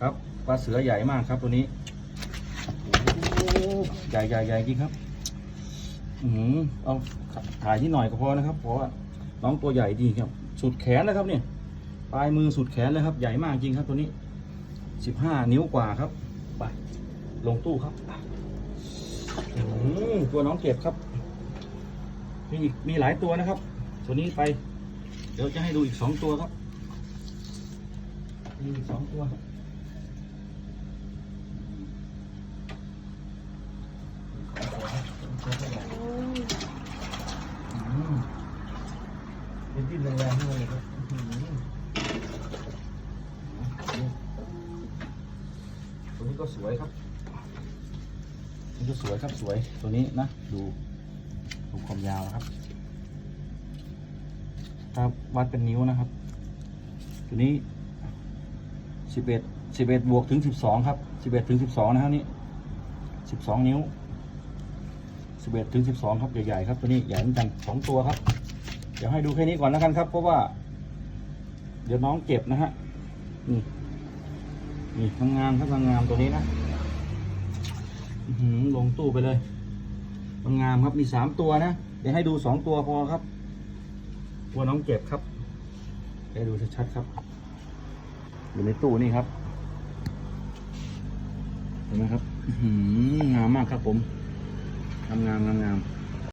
ครับปลาเสือใหญ่มากครับตัวนี้ใหญ่ใหญ่ใหญ่จริงครับ อืมเอาถ่ายที่หน่อยก็พอนะครับเพราะว่าน้องตัวใหญ่ดีครับ สุดแขนนะครับเนี่ยปลายมือสุดแขนเลยครับ ใหญ่มากจริงครับตัวนี้สิบห้านิ้วกว่าครับไปลงตู้ครับตัวน้องเก็บครับ มีอีกมีหลายตัวนะครับ ตัวนี้ไป เดี๋ยวจะให้ดูอีกสองตัวครับมีอีกสองตัวครับอืม เป็นดิ้นแรงๆเลยครับตัวนี้ก็สวยครับตัวนี้ก็สวยครับสวยตัวนี้นะ ดูดูความยาวนะครับครับวัดเป็นนิ้วนะครับ ตัวนี้สิบเอ็ดสิบเอ็ดบวกถึงสิบสองครับสิบเอ็ดถึงสิบสองนะครับนี่สิบสองนิ้วสิบเอ็ดถึงสิบสองครับใหญ่ๆครับตัวนี้ใหญ่เหมือนกันสองตัวครับ เดี๋ยวให้ดูแค่นี้ก่อนแล้วกันครับ เพราะว่า เดี๋ยวน้องเก็บนะฮะ นี่ นี่ทำงานครับทำงานตัวนี้นะอือหือลงตู้ไปเลยทำงานครับมีสามตัวนะเดี๋ยวให้ดูสองตัวพอครับตัวน้องเก็บครับให้ดูชัดๆครับ อยู่ในตู้นี่ครับ เห็นไหมครับอือหืองามมากครับผมงามงามงามงาม